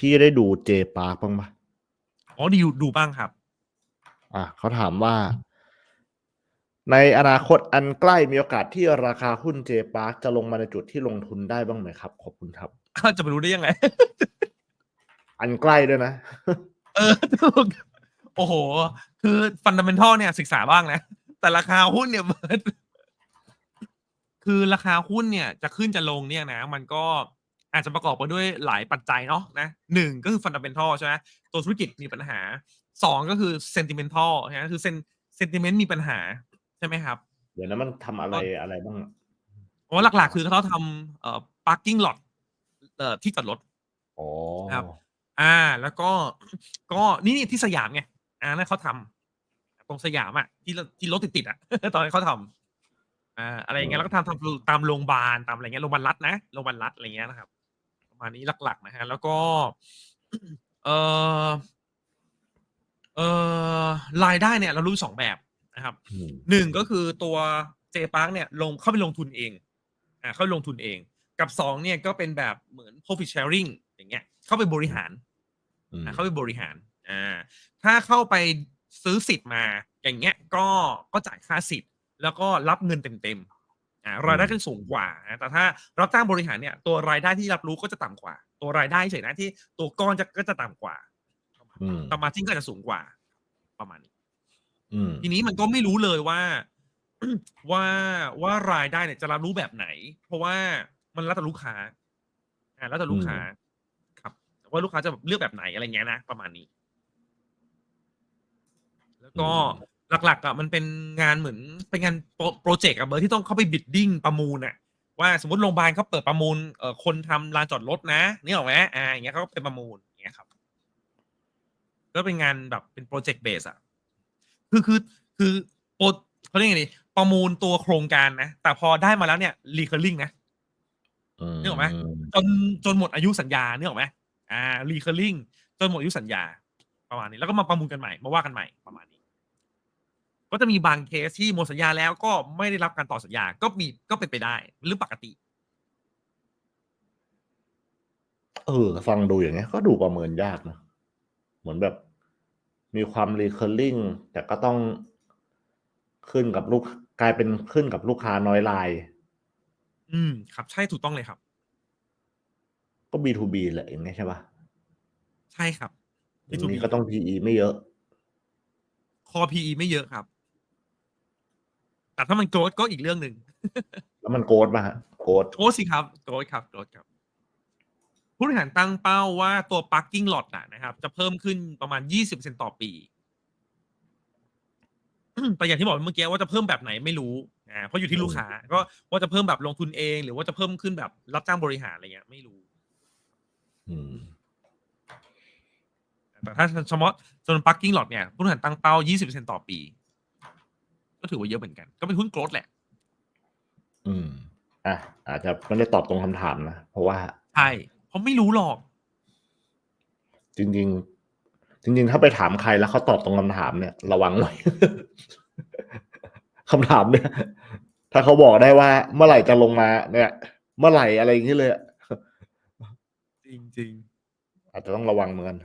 พี่ได้ดูเจปาร์คบ้างปะอ๋อดีดูบ้างครับ อะเขาถามว่า ในอนาคตอันใกล้มีโอกาสที่ราคาหุ้นเจปาร์คจะลงมาในจุดที่ลงทุนได้บ้างไหมครับ ขอบคุณครับ จะไปรู้ได้ยังไง อันใกล้ด้วยนะ เออถูกโอ้โห คือฟันดัมเ n นทัลเนี่ยศึกษาบ้างนะ แต่ราคาหุ้นเนี่ยมันคือราคาหุ้นเนี่ยจะขึ้นจะลงเนี่ยนะ มันก็ อาจจะประกอบไปด้วยหลายปัจจัยเนาะนะหนึ่งก็คือฟันดัมเ n นทัลใช่ไหมตัวธุรกิจมีปัญหาสองก็คือเซนติเมนทัลนะคือเซนเซนติเมนต์มีปัญหาใช่ไหมครับ เดี๋ยวนะมันทำอะไรอะไรบ้างอะเพราะว่าหลักๆ คือเขาทำเอ่อ parking lot เอ่อที่จอดรถอ๋อครับ อ่า แล้วก็ก็นี่นี่ที่สยามไงอ่านั่นเขาทำตรงสยามอะที่รที่รถติดๆอะตอนนั้นเขาทำอ่าอะไรอย่างเงี้ยแล้วก็ทำทำตามโรงพยาบาลตามอะไรเงี้ยโรงพยาบาลรัฐนะโรงพยาบาลรัฐอะไรเงี้ยนะครับประ มาณนี้หลักๆนะฮะแล้วก็เออเออรายได้เนี่ยเรารู้สองแบบนะครับอืมหนึ่งก็คือตัวเจปาร์กเนี่ยลงเข้าไปลงทุนเองอ่าเข้าไปลงทุนเอง กับสองเนี่ยก็เป็นแบบเหมือน profit sharing อย่างเงี้ย เข้าไปบริหารอืมอ่าเข้าไปบริหารอ่าถ้าเข้าไปซื้อสิทธิ์มาอย่างเงี้ยก็ก็จ่ายค่าสิทธิ์ แล้วก็รับเงินเต็มๆ อ่ารายได้ก็จะสูงกว่านะแต่ถ้ารับจ้างบริหารเนี่ยตัวรายได้ที่รับรู้ก็จะต่ำกว่า ตัวรายได้เฉยนะที่ตัวก้อนจะก็จะต่ำกว่าอืมแต่มาจิ้งก็จะสูงกว่า ประมาณนี้อืมทีนี้มันก็ไม่รู้เลยว่าว่าว่ารายได้เนี่ยจะรับรู้แบบไหน เพราะว่ามันแล้วแต่ลูกค้าอ่าแล้วแต่ลูกค้า ครับว่าลูกค้าจะแบบเลือกแบบไหนอะไรเงี้ยนะประมาณนี้ แล้วก็ หลักๆอะมันเป็นงานเหมือนเป็นงานโปรโปรเจกต์อะเบอร์ที่ต้องเข้าไปบิดดิ้งประมูลอะว่าสมมติโรงพยาบาลเขาเปิดประมูลเอ่อคนทำลานจอดรถนะนี่หรอกไหมอ่าอย่างเงี้ยเขาก็ไปประมูลอย่างเงี้ยครับ ก็เป็นงานแบบเป็นโปรเจกต์เบสอะคือคือคือโปรเขาเรียกไงดีประมูลตัวโครงการนะ แต่พอได้มาแล้วเนี่ยรีเคอร์ลิงนะนึกออกไหมจนจนหมดอายุสัญญาเนี่ยหรอกไหมอ่ารีเคอร์ลิงจนหมดอายุสัญญาประมาณนี้แล้วก็มาประมูลกันใหม่มาว่ากันใหม่ประมาณนี้ ก็จะมีบางเคสที่หมดสัญญาแล้วก็ไม่ได้รับการต่อสัญญา ก็มีก็เป็นไปได้เป็นเรื่องปกติ เออ ฟังดูอย่างเงี้ย ก็ดูประเมินยากนะ เหมือนแบบมีความรีเคอร์ลิงแต่ก็ต้องขึ้นกับลูกกลายเป็นขึ้นกับลูกค้าน้อยราย อืม ครับ ใช่ถูกต้องเลยครับ ก็ B2B แหละอย่างเงี้ยใช่ปะใช่ครับอย่างนี้ก็ต้อง PE ไม่เยอะ คอ PE ไม่เยอะครับ แต่ถ้ามันโกรธก็อีกเรื่องหนึ่งแล้วมันโกดป่ะฮะโกดโกรธสิครับโกรธครับโกรธครับ ผู้บริหารตั้งเป้าว่าตัว parking lot น่ะนะครับ จะเพิ่มขึ้นประมาณ20%ต่อปีแต่อย่างที่บอกเมื่อกี้ว่าจะเพิ่มแบบไหนไม่รู้อ่าเพราะอยู่ที่ลูกค้า ก็ว่าจะเพิ่มแบบลงทุนเอง หรือว่าจะเพิ่มขึ้นแบบรับจ้างบริหารอะไรเงี้ยไม่รู้อืมแต่ถ้าเฉพาะจน parking lot เนี่ยผู้บริหารตั้งเป้า 20%ต่อปี ก็ถือว่าเยอะเหมือนกัน ก็เป็นหุ้นโกรธแหละ อืม อะ อาจจะไม่ได้ตอบตรงคำถามนะ เพราะว่า ใช่ เพราะไม่รู้หรอก จริง ๆ จริง ๆ ถ้าไปถามใครแล้วเขาตอบตรงคำถามเนี่ย ระวังไว้คำถามเนี่ย ถ้าเขาบอกได้ว่า เมื่อไหร่จะลงมา เนี่ย เมื่อไหร่อะไรอย่างนี้เลยอะจริงจริงอาจจะต้องระวังเหมือนกัน